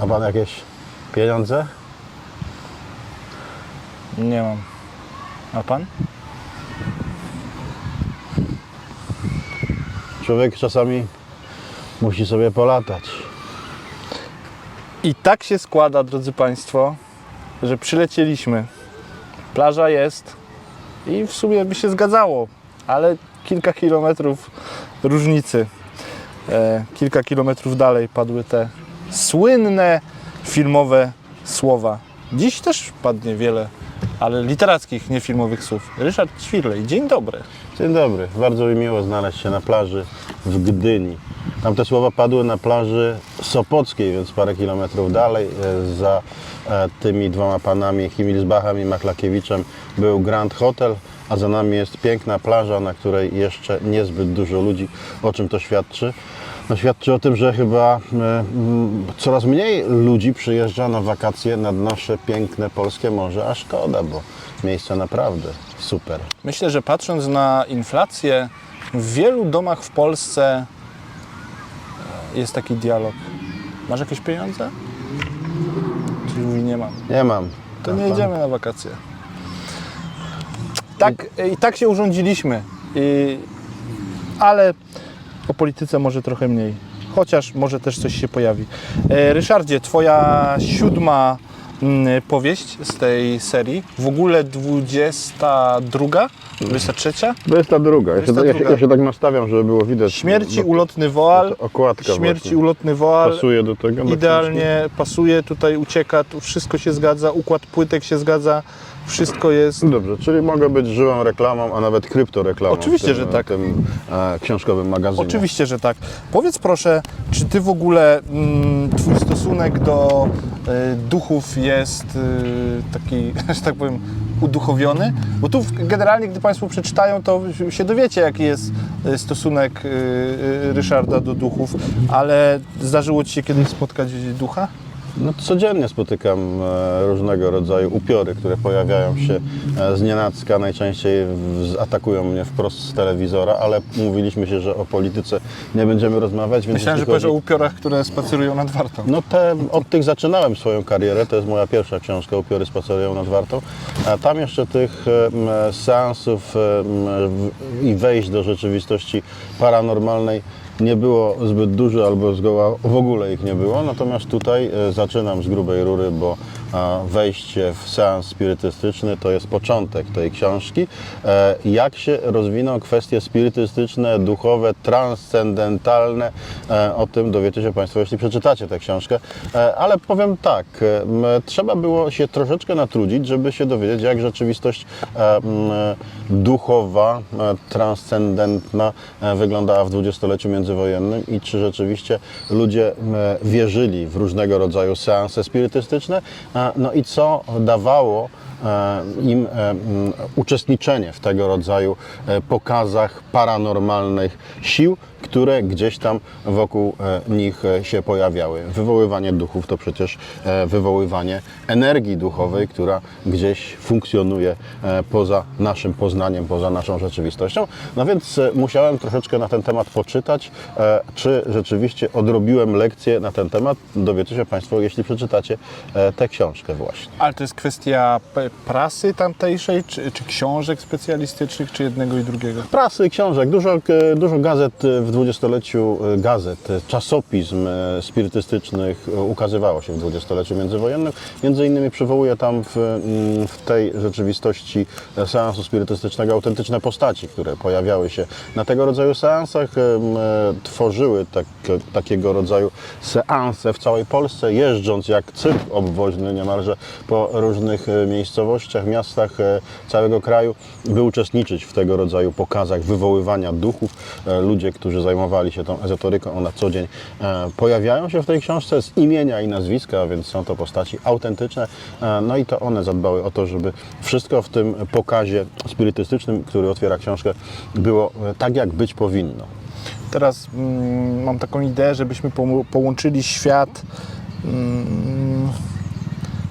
Ma pan jakieś pieniądze? Nie mam. A pan? Człowiek czasami musi sobie polatać. I tak się składa, drodzy Państwo, że przylecieliśmy. Plaża jest i w sumie by się zgadzało, ale kilka kilometrów różnicy. E, kilka kilometrów dalej padły te słynne filmowe słowa. Dziś też padnie wiele, ale literackich, nie filmowych słów. Ryszard Ćwirlej, dzień dobry. Dzień dobry. Bardzo mi miło znaleźć się na plaży w Gdyni. Tam te słowa padły na plaży Sopockiej, więc parę kilometrów dalej. e, Za e, tymi dwoma panami, Himilsbachem i Maklakiewiczem, był Grand Hotel, a za nami jest piękna plaża, na której jeszcze niezbyt dużo ludzi. O czym to świadczy? No, świadczy o tym, że chyba e, mm, coraz mniej ludzi przyjeżdża na wakacje nad nasze piękne polskie morze, a szkoda, bo miejsce naprawdę super. Myślę, że patrząc na inflację, w wielu domach w Polsce e, jest taki dialog. Masz jakieś pieniądze? Czyli mówi nie mam. Nie mam. To nie pan? jedziemy na wakacje. Tak, i tak się urządziliśmy. I, ale o polityce może trochę mniej. Chociaż może też coś się pojawi. E, Ryszardzie, twoja siódma mm, powieść z tej serii, w ogóle 22, 23? 22. Ja się, ja, się, 22. ja się tak nastawiam, żeby było widać. Śmierci bo ulotny woal. okładka Śmierci właśnie. ulotny woal. pasuje do tego. Idealnie pasuje, tutaj ucieka, tu wszystko się zgadza, układ płytek się zgadza, wszystko jest. książki. Dobrze, czyli mogę być żywą reklamą, a nawet kryptoreklamą. Oczywiście, w tym, że tak. tym e, książkowym magazynie. Oczywiście, że tak. Powiedz proszę, czy ty w ogóle, mm, twój stosunek do y, duchów jest y, taki, że tak powiem, uduchowiony? Bo tu w- generalnie, gdy Państwo przeczytają, to się dowiecie, jaki jest y, stosunek y, y, Ryszarda do duchów, ale zdarzyło Ci się kiedyś spotkać ducha? No, codziennie spotykam e, różnego rodzaju upiory, które pojawiają się e, z nienacka. Najczęściej atakują mnie wprost z telewizora, ale mówiliśmy się, że o polityce nie będziemy rozmawiać. Więc Myślałem, że jeśli powiesz o chodzi- upiorach, które spacerują nad Wartą. No te, od tych zaczynałem swoją karierę, to jest moja pierwsza książka, Upiory spacerują nad Wartą. A tam jeszcze tych em, seansów i wejść do rzeczywistości paranormalnej nie było zbyt dużo albo zgoła w ogóle ich nie było. Natomiast tutaj e, zaczynam z grubej rury, bo wejście w seans spirytystyczny to jest początek tej książki. E, Jak się rozwiną kwestie spirytystyczne, duchowe, transcendentalne, e, o tym dowiecie się Państwo, jeśli przeczytacie tę książkę. E, Ale powiem tak, trzeba było się troszeczkę natrudzić, żeby się dowiedzieć, jak rzeczywistość duchowa, transcendentna wyglądała w dwudziestoleciu międzywojennym i czy rzeczywiście ludzie wierzyli w różnego rodzaju seanse spirytystyczne, no i co dawało e, im e, uczestniczenie w tego rodzaju e, pokazach paranormalnych sił, które gdzieś tam wokół e, nich e, się pojawiały. Wywoływanie duchów to przecież e, wywoływanie energii duchowej, która gdzieś funkcjonuje poza naszym poznaniem, poza naszą rzeczywistością. No więc musiałem troszeczkę na ten temat poczytać, czy rzeczywiście odrobiłem lekcję na ten temat. Dowiecie się Państwo, jeśli przeczytacie tę książkę właśnie. Ale to jest kwestia prasy tamtejszej, czy, czy książek specjalistycznych, czy jednego i drugiego? prasy, książek, dużo, dużo gazet e, w dwudziestoleciu, e, gazet, e, czasopism e, spirytystycznych ukazywało się w dwudziestoleciu międzywojennym. Między innymi przywołuję tam w, mm, w tej rzeczywistości seansu spirytystycznego autentyczne postaci, które pojawiały się na tego rodzaju seansach, tworzyły tak, takiego rodzaju seanse w całej Polsce, jeżdżąc jak cyrk obwoźny niemalże po różnych miejscowościach, miastach całego kraju, by uczestniczyć w tego rodzaju pokazach wywoływania duchów. Ludzie, którzy zajmowali się tą ezoteryką na co dzień, e, pojawiają się w tej książce z imienia i nazwiska, więc są to postaci autentyczne. E, No i to one zadbały o to, żeby wszystko w tym pokazie spirytystycznym, który otwiera książkę, było e, tak, jak być powinno. Teraz mm, mam taką ideę, żebyśmy pomu- połączyli świat mm,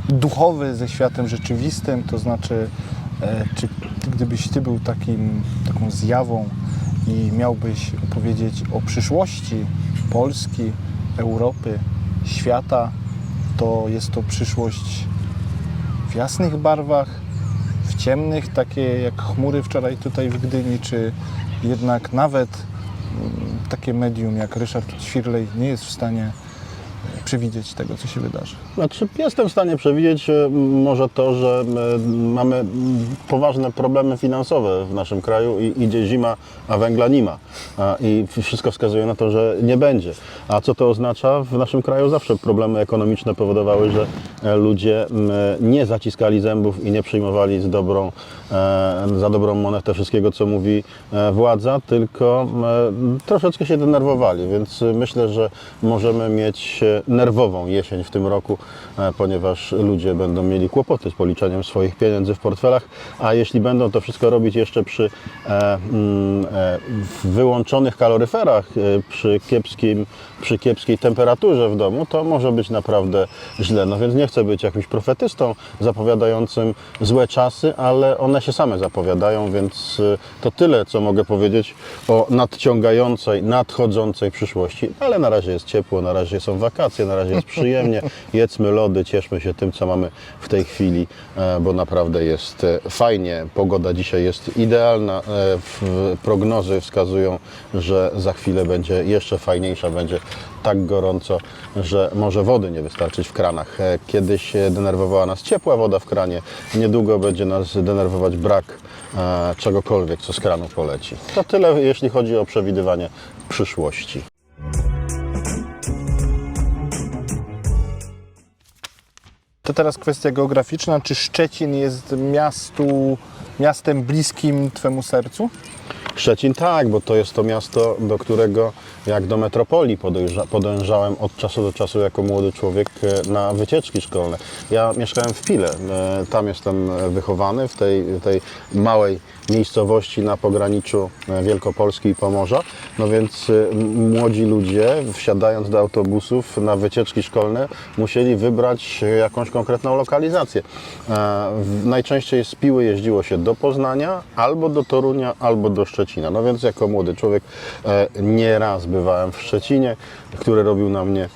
duchowy ze światem rzeczywistym, to znaczy, e, czy gdybyś ty był takim, taką zjawą i miałbyś opowiedzieć o przyszłości Polski, Europy, świata, to jest to przyszłość w jasnych barwach, w ciemnych, takie jak chmury wczoraj tutaj w Gdyni, czy jednak nawet mm, takie medium jak Ryszard Ćwirlej nie jest w stanie przewidzieć tego, co się wydarzy. Znaczy, jestem w stanie przewidzieć e, może to, że e, mamy poważne problemy finansowe w naszym kraju i idzie zima, a węgla nie ma. I wszystko wskazuje na to, że nie będzie. A co to oznacza? W naszym kraju zawsze problemy ekonomiczne powodowały, że ludzie m, nie zaciskali zębów i nie przyjmowali z dobrą, e, za dobrą monetę wszystkiego, co mówi e, władza, tylko e, troszeczkę się denerwowali, więc myślę, że możemy mieć nerwową jesień w tym roku, ponieważ ludzie będą mieli kłopoty z policzeniem swoich pieniędzy w portfelach, a jeśli będą to wszystko robić jeszcze przy mm, wyłączonych kaloryferach, przy, kiepskim, przy kiepskiej temperaturze w domu, to może być naprawdę źle. No więc nie chcę być jakimś profetystą zapowiadającym złe czasy, ale one się same zapowiadają, więc e, to tyle, co mogę powiedzieć o nadciągającej, nadchodzącej przyszłości. Ale na razie jest ciepło, na razie są wakacje, na razie jest przyjemnie. Jedzmy lody, cieszmy się tym, co mamy w tej chwili, e, bo naprawdę jest e, fajnie. Pogoda dzisiaj jest idealna. E, Prognozy wskazują, że za chwilę będzie jeszcze fajniejsza, będzie tak gorąco, że może wody nie wystarczyć w kranach. E, Kiedyś e, denerwowała nas ciepła woda w kranie, niedługo będzie nas denerwować brak e, czegokolwiek, co z kranu poleci. To tyle, jeśli chodzi o przewidywanie przyszłości. To teraz kwestia geograficzna. Czy Szczecin jest miastu, miastem bliskim Twemu sercu? Szczecin tak, bo to jest to miasto, do którego jak do metropolii podążałem od czasu do czasu jako młody człowiek e, na wycieczki szkolne. Ja mieszkałem w Pile, e, tam jestem wychowany, w tej, tej małej miejscowości na pograniczu e, Wielkopolski i Pomorza. No więc młodzi ludzie wsiadając do autobusów na wycieczki szkolne musieli wybrać jakąś konkretną lokalizację. Najczęściej z Piły jeździło się do Poznania, albo do Torunia, albo do Szczecina. No więc jako młody człowiek e, nieraz bywałem w Szczecinie, który robił na mnie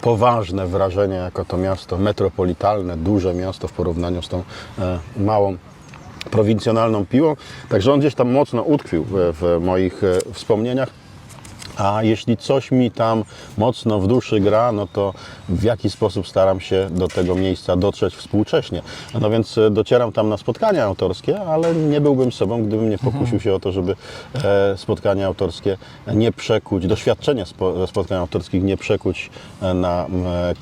poważne wrażenie jako to miasto metropolitalne, duże miasto w porównaniu z tą e, małą prowincjonalną piłą. Także on gdzieś tam mocno utkwił w, w moich e, wspomnieniach. A jeśli coś mi tam mocno w duszy gra, no to w jaki sposób staram się do tego miejsca dotrzeć współcześnie. No więc e, docieram tam na spotkania autorskie, ale nie byłbym sobą, gdybym nie pokusił się o to, żeby e, spotkania autorskie nie przekuć, ze spotkań autorskich nie przekuć e, na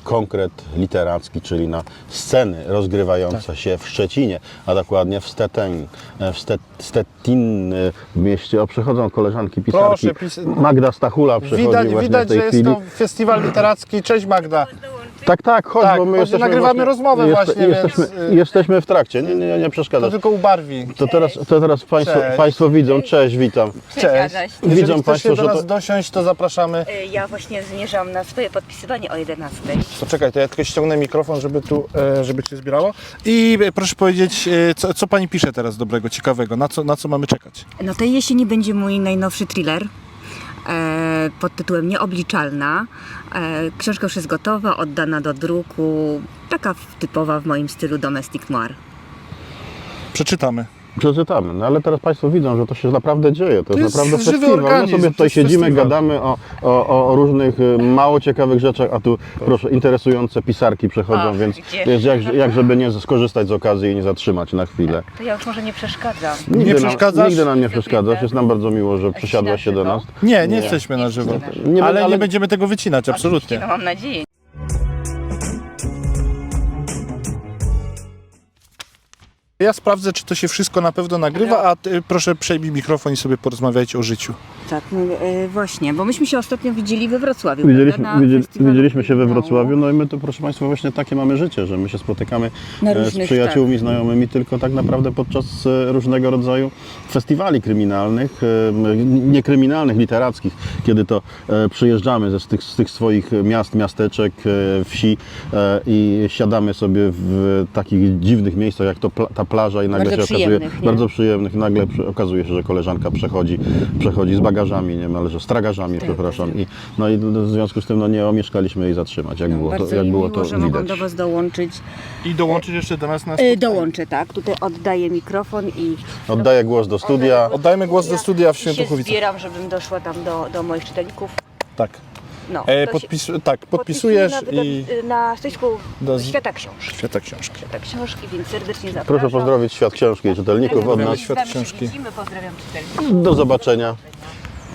konkret literacki, czyli na sceny rozgrywające się w Szczecinie, a dokładnie w Stettin, w Stet, Stettin w mieście. O, przychodzą koleżanki pisarki. Proszę, pis- Magda Stachula przychodzi Widać, właśnie widać w tej że chwili. jest to festiwal literacki. Cześć Magda. Tak, tak, chodź, Tak, bo my chodź, jesteśmy nagrywamy właśnie, rozmowę właśnie, jesteśmy, więc, y- jesteśmy w trakcie, nie, nie, nie To przeszkadzasz. tylko ubarwi. To teraz, to teraz państwo, Cześć. państwo widzą, cześć, witam. Cześć. Jeżeli Widzą chcesz państwo, się że do nas to- dosiąść, to zapraszamy. Y, Ja właśnie zmierzam na swoje podpisywanie o 11. To czekaj, to ja tylko ściągnę mikrofon, żeby tu, e, żeby się zbierało. I e, proszę powiedzieć, e, co, co pani pisze teraz dobrego, ciekawego? Na co, na co mamy czekać? No tej jesieni będzie mój najnowszy thriller pod tytułem Nieobliczalna. E, książka już jest gotowa, oddana do druku. Taka typowa w moim stylu domestic noir. Przeczytamy. Przeczytamy, no ale teraz Państwo widzą, że to się naprawdę dzieje, to, To jest jest naprawdę żywy festiwal. organizm, My sobie tutaj siedzimy, festiwal. gadamy o, o, o różnych y, mało ciekawych rzeczach, a tu proszę, interesujące pisarki przechodzą, Och, więc jest jak, jak żeby nie skorzystać z okazji i nie zatrzymać na chwilę. To ja już może nie przeszkadzam. Nigdy przeszkadzasz? Nam, nigdy nam nie przeszkadzasz, jest nam bardzo miło, że przysiadłaś się do nas. Nie, nie, Nie. jesteśmy na żywo. Nie, ale, ale- nie będziemy tego wycinać, absolutnie. No mam nadzieję. Ja sprawdzę, czy to się wszystko na pewno nagrywa, a ty proszę przejmij mikrofon i sobie porozmawiajcie o życiu. Tak, no, e, właśnie, bo myśmy się ostatnio widzieli we Wrocławiu. Widzieliśmy, prawda? Na festiwalu widzieliśmy się we kryminału. Wrocławiu, no i my to proszę Państwa właśnie takie mamy życie, że my się spotykamy Na e, z różnych, przyjaciółmi, znajomymi tylko tak naprawdę podczas e, różnego rodzaju festiwali kryminalnych, e, m, niekryminalnych, literackich, kiedy to e, przyjeżdżamy ze, z, tych, z tych swoich miast, miasteczek, e, wsi e, i siadamy sobie w takich dziwnych miejscach jak to pla, ta plaża i nagle Bardzo się okazuje, nie? bardzo przyjemnych, nagle przy, okazuje się, że koleżanka przechodzi, przechodzi z bagażami, nie że z tragarzami, Tak, przepraszam. I, no i w związku z tym no, nie omieszkaliśmy jej zatrzymać, jak było to, jak było miło, to że mogłam widać. do Was dołączyć. I dołączyć jeszcze do nas na E, spotkanie. dołączę, tak. Tutaj oddaję mikrofon i Oddaję głos do studia. Oddajmy głos do studia w i się Świętochowicach. zbieram, żebym doszła tam do, do moich czytelników. Tak. No, E, podpis, tak, podpisujesz podpisuję i na, na stoisku Do Świata Książki. świata książki. Świata Książki, więc serdecznie zapraszam. Proszę pozdrowić świat książki i czytelników od nas. świat książki. widzimy, pozdrawiam czytelników. Do zobaczenia.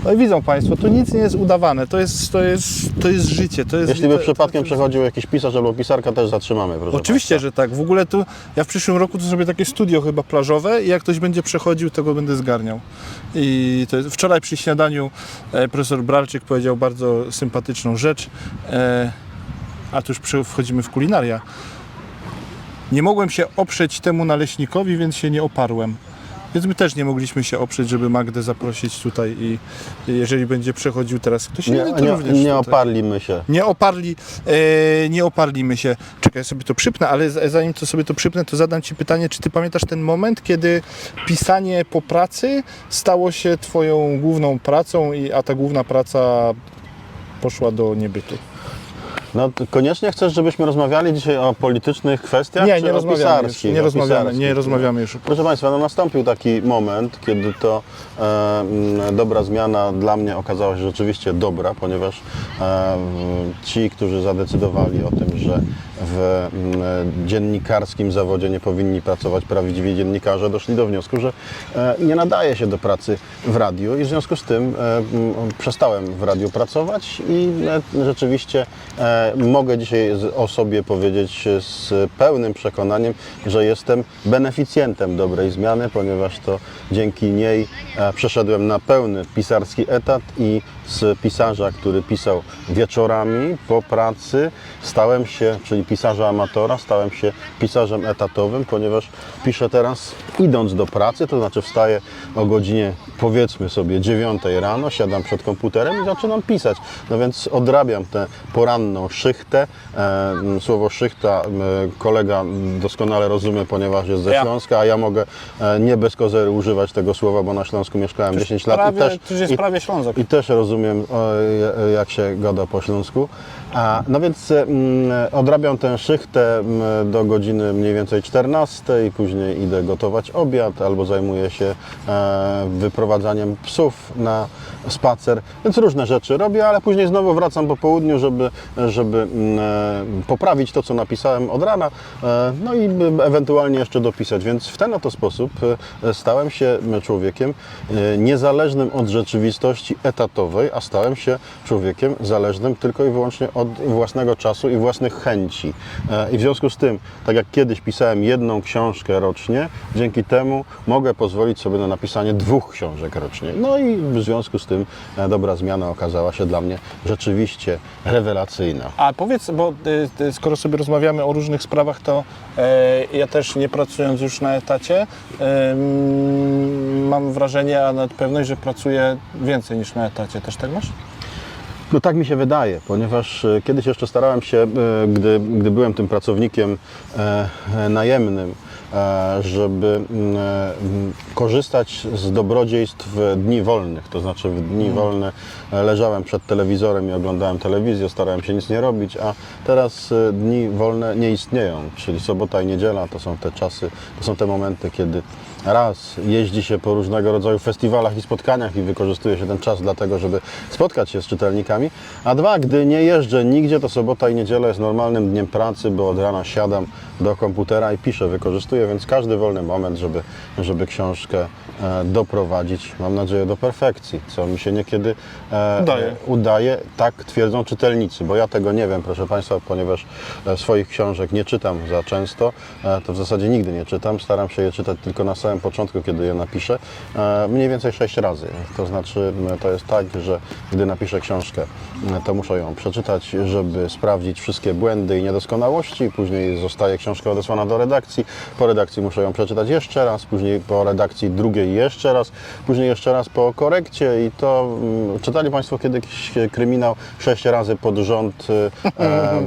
No i widzą Państwo, tu nic nie jest udawane, to jest, to jest, to jest życie. To jest, Jeśli by przypadkiem przechodził jakiś pisarz albo pisarka, też zatrzymamy, proszę Oczywiście, że tak. W ogóle tu ja w przyszłym roku to zrobię takie studio chyba plażowe i jak ktoś będzie przechodził, to go będę zgarniał. I to jest, wczoraj przy śniadaniu e, profesor Bralczyk powiedział bardzo sympatyczną rzecz, e, a tu już przy, wchodzimy w kulinaria. Nie mogłem się oprzeć temu naleśnikowi, więc się nie oparłem. Więc my też nie mogliśmy się oprzeć, żeby Magdę zaprosić tutaj i jeżeli będzie przechodził teraz ktoś Nie, inny, to nie, również nie tutaj. oparlimy się. Nie oparli, e, nie oparlimy się. Czekaj, ja sobie to przypnę, ale z- zanim to sobie to przypnę, to zadam Ci pytanie, czy Ty pamiętasz ten moment, kiedy pisanie po pracy stało się Twoją główną pracą, i, a ta główna praca poszła do niebytu? No, koniecznie chcesz, żebyśmy rozmawiali dzisiaj o politycznych kwestiach, Nie, nie rozmawiamy już, nie o rozmawiamy, nie rozmawiamy już. Proszę Państwa, no nastąpił taki moment, kiedy to e, dobra zmiana dla mnie okazała się rzeczywiście dobra, ponieważ e, ci, którzy zadecydowali o tym, że w dziennikarskim zawodzie nie powinni pracować prawdziwi dziennikarze, doszli do wniosku, że e, nie nadaje się do pracy w radiu i w związku z tym e, przestałem w radiu pracować i e, rzeczywiście e, mogę dzisiaj o sobie powiedzieć e, z pełnym przekonaniem, że jestem beneficjentem dobrej zmiany, ponieważ to dzięki niej e, przeszedłem na pełny pisarski etat i z pisarza, który pisał wieczorami po pracy, stałem się, czyli pisarza amatora, stałem się pisarzem etatowym, ponieważ piszę teraz idąc do pracy, to znaczy wstaję o godzinie powiedzmy sobie 9 rano, siadam przed komputerem i zaczynam pisać. No więc odrabiam tę poranną szychtę. E, słowo szychta kolega doskonale rozumie, ponieważ jest ze. Śląska, a ja mogę e, nie bez kozery używać tego słowa, bo na Śląsku mieszkałem 10 lat prawie, i też, i, prawie Ślązak. i też rozumiem, je- jak się gada po śląsku. A, no więc mm, odrabiam tę szychtę mm, do godziny mniej więcej 14 i później idę gotować obiad albo zajmuję się e, wyprowadzaniem psów na spacer. Więc różne rzeczy robię, ale później znowu wracam po południu, żeby, żeby mm, e, poprawić to, co napisałem od rana, e, no i ewentualnie jeszcze dopisać. Więc w ten oto sposób e, stałem się człowiekiem niezależnym od rzeczywistości etatowej, a stałem się człowiekiem zależnym tylko i wyłącznie od własnego czasu i własnych chęci. I w związku z tym, tak jak kiedyś pisałem jedną książkę rocznie, dzięki temu mogę pozwolić sobie na napisanie dwóch książek rocznie. No i w związku z tym e, dobra zmiana okazała się dla mnie rzeczywiście rewelacyjna. A powiedz, bo y, y, skoro sobie rozmawiamy o różnych sprawach, to e, ja też nie pracując już na etacie, mam wrażenie, a nawet pewność, że pracuję więcej niż na etacie. Też tak masz? No tak mi się wydaje, ponieważ e, kiedyś jeszcze starałem się, e, gdy, gdy byłem tym pracownikiem najemnym, żeby mm, e, korzystać z dobrodziejstw dni wolnych. To znaczy w dni wolne e, leżałem przed telewizorem i oglądałem telewizję, starałem się nic nie robić, a teraz e, dni wolne nie istnieją, czyli sobota i niedziela to są te czasy, to są te momenty, kiedy raz jeździ się po różnego rodzaju festiwalach i spotkaniach i wykorzystuje się ten czas dlatego, żeby spotkać się z czytelnikami, a dwa, gdy nie jeżdżę nigdzie, to sobota i niedziela jest normalnym dniem pracy, bo od rana siadam do komputera i piszę, wykorzystuję, więc każdy wolny moment, żeby, żeby książkę doprowadzić, mam nadzieję, do perfekcji, co mi się niekiedy e, Udaje. udaje, tak twierdzą czytelnicy, bo ja tego nie wiem, proszę Państwa, ponieważ e, swoich książek nie czytam za często, e, to w zasadzie nigdy nie czytam, staram się je czytać tylko na samym początku, kiedy je napiszę, e, mniej więcej sześć razy. To znaczy, to jest tak, że gdy napiszę książkę, to muszę ją przeczytać, żeby sprawdzić wszystkie błędy i niedoskonałości. Później zostaje książka odesłana do redakcji. Po redakcji muszę ją przeczytać jeszcze raz, później po redakcji drugiej jeszcze raz, później jeszcze raz po korekcie i to mm, czytali Państwo kiedyś kryminał sześć razy pod rząd e,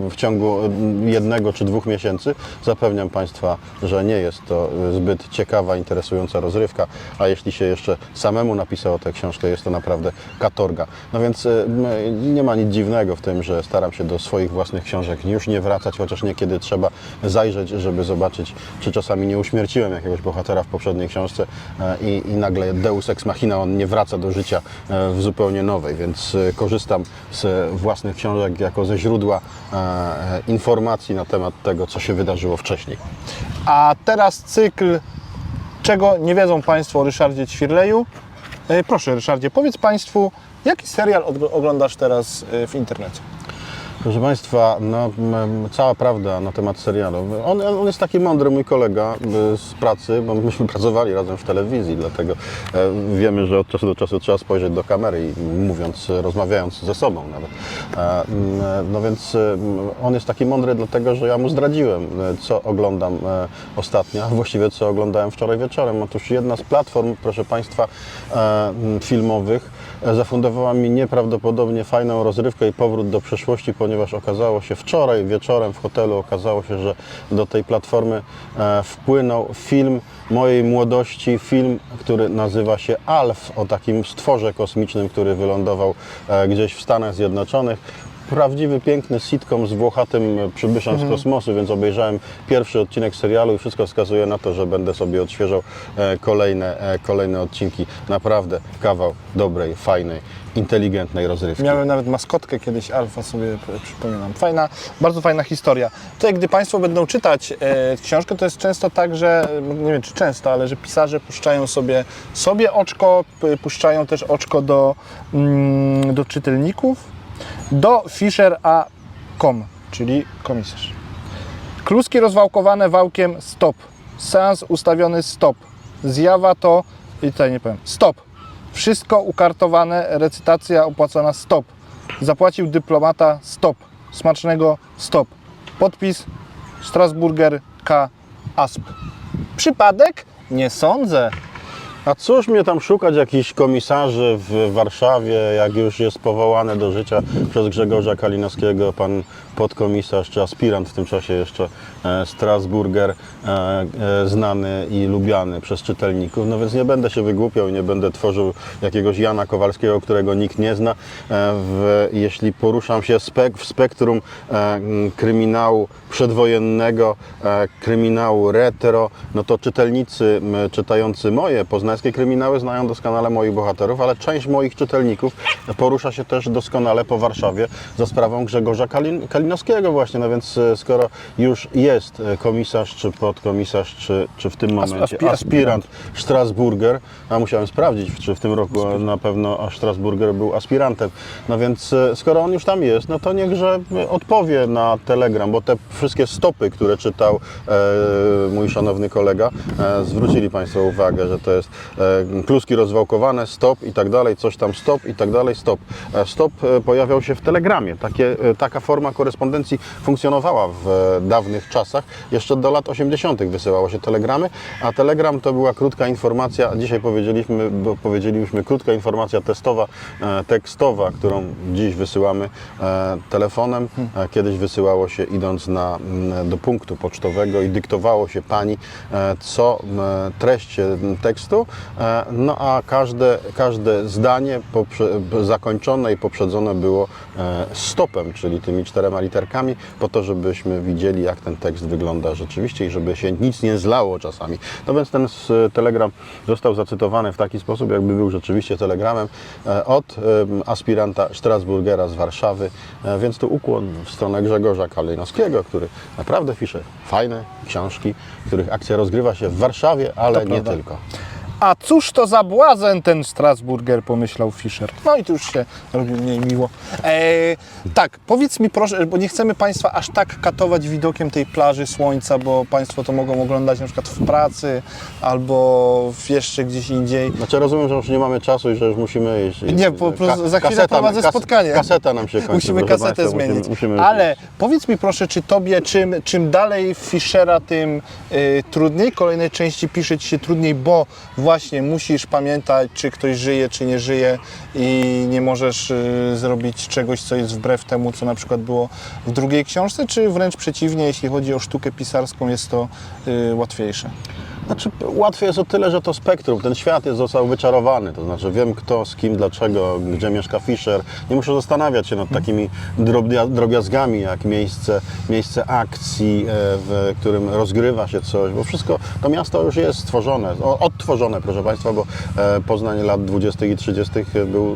w ciągu jednego czy dwóch miesięcy. Zapewniam Państwa, że nie jest to zbyt ciekawa, interesująca rozrywka, a jeśli się jeszcze samemu napisało tę książkę, jest to naprawdę katorga. No więc e, nie ma nic dziwnego w tym, że staram się do swoich własnych książek już nie wracać, chociaż niekiedy trzeba zajrzeć, żeby zobaczyć, czy czasami nie uśmierciłem jakiegoś bohatera w poprzedniej książce e, i, i nagle Deus Ex Machina, on nie wraca do życia e, w zupełnie nowej, więc e, korzystam z własnych książek jako ze źródła e, informacji na temat tego, co się wydarzyło wcześniej. A teraz cykl, czego nie wiedzą Państwo o Ryszardzie Ćwirleju. Proszę Ryszardzie, powiedz Państwu, jaki serial oglądasz teraz w internecie? Proszę Państwa, no, m, cała prawda na temat serialu. On, on jest taki mądry, mój kolega y, z pracy, bo myśmy pracowali razem w telewizji, dlatego e, wiemy, że od czasu do czasu trzeba spojrzeć do kamery i mówiąc, rozmawiając ze sobą nawet. E, m, No więc e, m, on jest taki mądry dlatego, że ja mu zdradziłem, e, co oglądam e, ostatnio, a właściwie co oglądałem wczoraj wieczorem. Otóż jedna z platform, proszę Państwa, filmowych zafundowała mi nieprawdopodobnie fajną rozrywkę i powrót do przeszłości, ponieważ okazało się wczoraj wieczorem w hotelu, okazało się, że do tej platformy e, wpłynął film mojej młodości, film, który nazywa się Alf, o takim stworze kosmicznym, który wylądował e, gdzieś w Stanach Zjednoczonych. Prawdziwy, piękny sitcom z włochatym przybyszem z kosmosu, więc obejrzałem pierwszy odcinek serialu i wszystko wskazuje na to, że będę sobie odświeżał e, kolejne, kolejne odcinki. Naprawdę kawał dobrej, fajnej, inteligentnej rozrywki. Miałem nawet maskotkę kiedyś, Alfa sobie przypominam. Fajna, bardzo fajna historia. Tutaj, gdy Państwo będą czytać e, książkę, to jest często tak, że, nie wiem czy często, ale że pisarze puszczają sobie, sobie oczko, puszczają też oczko do, mm, do czytelników, do Fisher.com, czyli komisarz. Kluski rozwałkowane wałkiem stop. Seans ustawiony stop. Zjawa to, i tutaj nie powiem, stop. Wszystko ukartowane, recytacja opłacona stop. Zapłacił dyplomata stop. Smacznego stop. Podpis Strasburger K. Asp. Przypadek? Nie sądzę. A cóż mnie tam szukać jakichś komisarzy w Warszawie, jak już jest powołany do życia przez Grzegorza Kalinowskiego pan podkomisarz czy aspirant w tym czasie jeszcze e, Strasburger, e, e, znany i lubiany przez czytelników. No więc nie będę się wygłupiał i nie będę tworzył jakiegoś Jana Kowalskiego, którego nikt nie zna. E, w, jeśli poruszam się w spektrum e, kryminału przedwojennego, e, kryminału retro, no to czytelnicy czytający moje poznańskie kryminały znają doskonale moich bohaterów, ale część moich czytelników porusza się też doskonale po Warszawie za sprawą Grzegorza Kalin, Kalinowskiego właśnie, no więc e, skoro już jest e, komisarz, czy podkomisarz, czy, czy w tym momencie aspi- aspirant Strasburger, a musiałem sprawdzić, czy w tym roku na pewno Strasburger był aspirantem, no więc e, skoro on już tam jest, no to niechże odpowie na Telegram, bo te wszystkie stopy, które czytał e, mój szanowny kolega, e, zwrócili Państwo uwagę, że to jest kluski rozwałkowane, stop i tak dalej, coś tam stop i tak dalej, stop. E, stop e, pojawiał się w Telegramie. Takie, e, taka forma korespondencji funkcjonowała w e, dawnych czasach. Jeszcze do lat 80. wysyłało się telegramy, a telegram to była krótka informacja, dzisiaj powiedzieliśmy, powiedzieliśmy krótka informacja testowa, e, tekstowa, którą dziś wysyłamy e, telefonem. E, Kiedyś wysyłało się idąc na, m, do punktu pocztowego i dyktowało się pani, e, co treść e, tekstu, e, no a każde, każde zdanie poprze, zakończone i poprzedzone było e, stopem, czyli tymi czterema literkami, po to, żebyśmy widzieli, jak ten tekst wygląda rzeczywiście i żeby się nic nie zlało czasami. No więc ten telegram został zacytowany w taki sposób, jakby był rzeczywiście telegramem e, od aspiranta Strasburgera z Warszawy, e, więc tu ukłon w stronę Grzegorza Kalinowskiego, który naprawdę pisze fajne książki, których akcja rozgrywa się w Warszawie, ale To nie prawda. tylko. A cóż to za błazen ten Strasburger, pomyślał Fischer. No i tu już się robi mniej miło. Eee, tak, powiedz mi proszę, bo nie chcemy Państwa aż tak katować widokiem tej plaży słońca, bo Państwo to mogą oglądać na przykład w pracy albo jeszcze gdzieś indziej. Znaczy rozumiem, że już nie mamy czasu i że już musimy iść. Nie, po prostu za chwilę prowadzę spotkanie. Kaseta nam się kończy. Musimy kasetę państwa, zmienić. Musimy, musimy Ale powiedz mi proszę, czy tobie, czym, czym dalej Fischera, tym y, trudniej, kolejnej części pisze ci się trudniej, bo właśnie musisz pamiętać, czy ktoś żyje, czy nie żyje i nie możesz y, zrobić czegoś, co jest wbrew temu, co na przykład było w drugiej książce, czy wręcz przeciwnie, jeśli chodzi o sztukę pisarską, jest to y, łatwiejsze? Znaczy, łatwiej jest o tyle, że to spektrum, ten świat jest został wyczarowany, to znaczy wiem kto, z kim, dlaczego, gdzie mieszka Fischer. Nie muszę zastanawiać się nad takimi drobnia, drobiazgami, jak miejsce, miejsce akcji, e, w którym rozgrywa się coś, bo wszystko, to miasto już jest stworzone, odtworzone, proszę Państwa, bo e, Poznań lat 20. i 30. był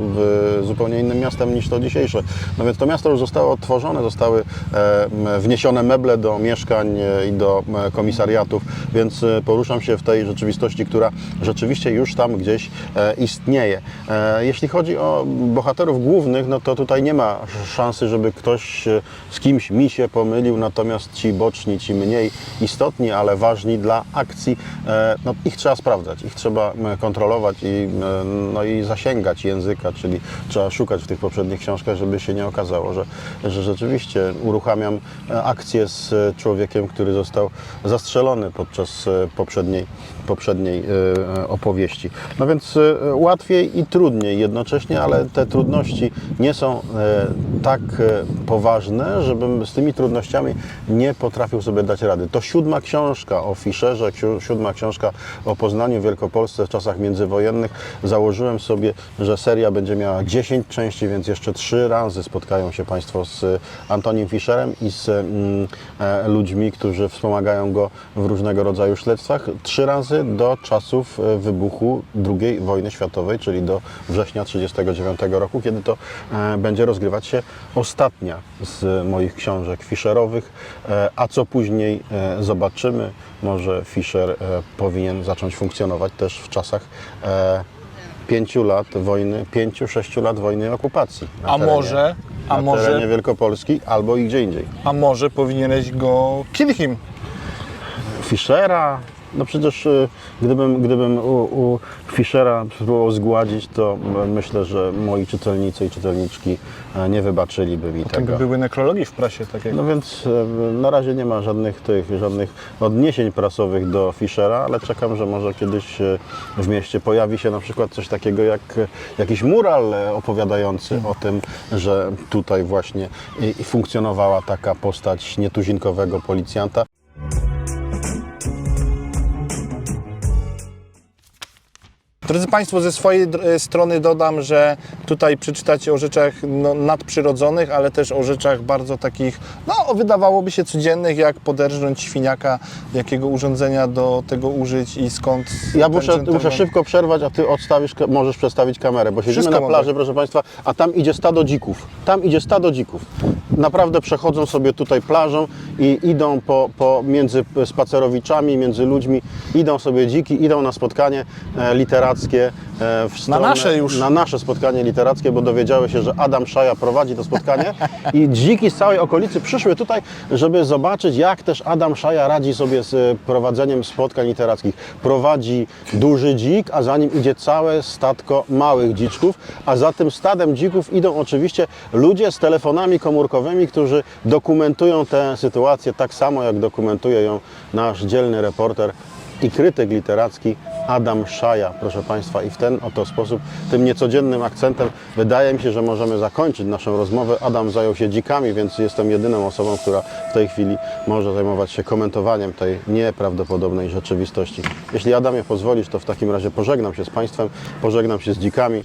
zupełnie innym miastem niż to dzisiejsze. No więc to miasto już zostało odtworzone, zostały e, wniesione meble do mieszkań i do komisariatów, więc poruszam się w tej rzeczywistości, która rzeczywiście już tam gdzieś e, istnieje. E, Jeśli chodzi o bohaterów głównych, no to tutaj nie ma szansy, żeby ktoś e, z kimś mi się pomylił, natomiast ci boczni, ci mniej istotni, ale ważni dla akcji, no ich trzeba sprawdzać, ich trzeba kontrolować i, no i zasięgać języka, czyli trzeba szukać w tych poprzednich książkach, żeby się nie okazało, że, że rzeczywiście uruchamiam akcję z człowiekiem, który został zastrzelony podczas e, poprzedniej, poprzedniej e, opowieści. No więc e, łatwiej i trudniej jednocześnie, ale te trudności nie są e, tak e, poważne, żebym z tymi trudnościami nie potrafił sobie dać rady. To siódma książka o Fischerze, siódma książka o Poznaniu Wielkopolsce w czasach międzywojennych. Założyłem sobie, że seria będzie miała 10 części, więc jeszcze trzy razy spotkają się Państwo z e, Antonim Fischerem i z mm, e, ludźmi, którzy wspomagają go w różnego rodzaju śledztwach. Trzy razy do czasów e, wybuchu II wojny światowej, czyli do września 1939 roku, kiedy to e, będzie rozgrywać się ostatnia z moich książek Fischerowych. E, A co później zobaczymy. Może Fischer powinien zacząć funkcjonować też w czasach pięciu lat wojny, pięciu, sześciu lat wojny i okupacji. A terenie- może, a na może, terenie Wielkopolski albo i gdzie indziej. a może powinieneś go Kilchim Fischera. No przecież y, gdybym, gdybym u, u Fischera spróbował zgładzić, to myślę, że moi czytelnicy i czytelniczki e, nie wybaczyli mi Tak tego. były nekrologii w prasie, tak jak No więc e, na razie nie ma żadnych tych, żadnych odniesień prasowych do Fischera, ale czekam, że może kiedyś e, w mieście pojawi się na przykład coś takiego jak jakiś mural opowiadający o tym, że tutaj właśnie funkcjonowała taka postać nietuzinkowego policjanta. Drodzy Państwo, ze swojej e, strony dodam, że tutaj przeczytacie o rzeczach no, nadprzyrodzonych, ale też o rzeczach bardzo takich, no wydawałoby się codziennych, jak poderżnąć świniaka, jakiego urządzenia do tego użyć i skąd Ja muszę, muszę szybko przerwać, a ty odstawisz, możesz przestawić kamerę, bo siedzimy Wszystko na mogę. plaży, proszę Państwa, a tam idzie stado dzików. Tam idzie stado dzików. Naprawdę przechodzą sobie tutaj plażą i idą po, po między spacerowiczami, między ludźmi, idą sobie dziki, idą na spotkanie e, literackie. E, w stronę, nasze już. Na nasze spotkanie literackie, bo dowiedziały się, że Adam Szaja prowadzi to spotkanie i dziki z całej okolicy przyszły tutaj, żeby zobaczyć, jak też Adam Szaja radzi sobie z e, prowadzeniem spotkań literackich. Prowadzi duży dzik, a za nim idzie całe statko małych dziczków, a za tym stadem dzików idą oczywiście ludzie z telefonami komórkowymi, którzy dokumentują tę sytuację tak samo, jak dokumentuje ją nasz dzielny reporter i krytyk literacki Adam Szaja, proszę Państwa. I w ten oto sposób, tym niecodziennym akcentem, wydaje mi się, że możemy zakończyć naszą rozmowę. Adam zajął się dzikami, więc jestem jedyną osobą, która w tej chwili może zajmować się komentowaniem tej nieprawdopodobnej rzeczywistości. Jeśli Adamie pozwolisz, to w takim razie pożegnam się z Państwem, pożegnam się z dzikami.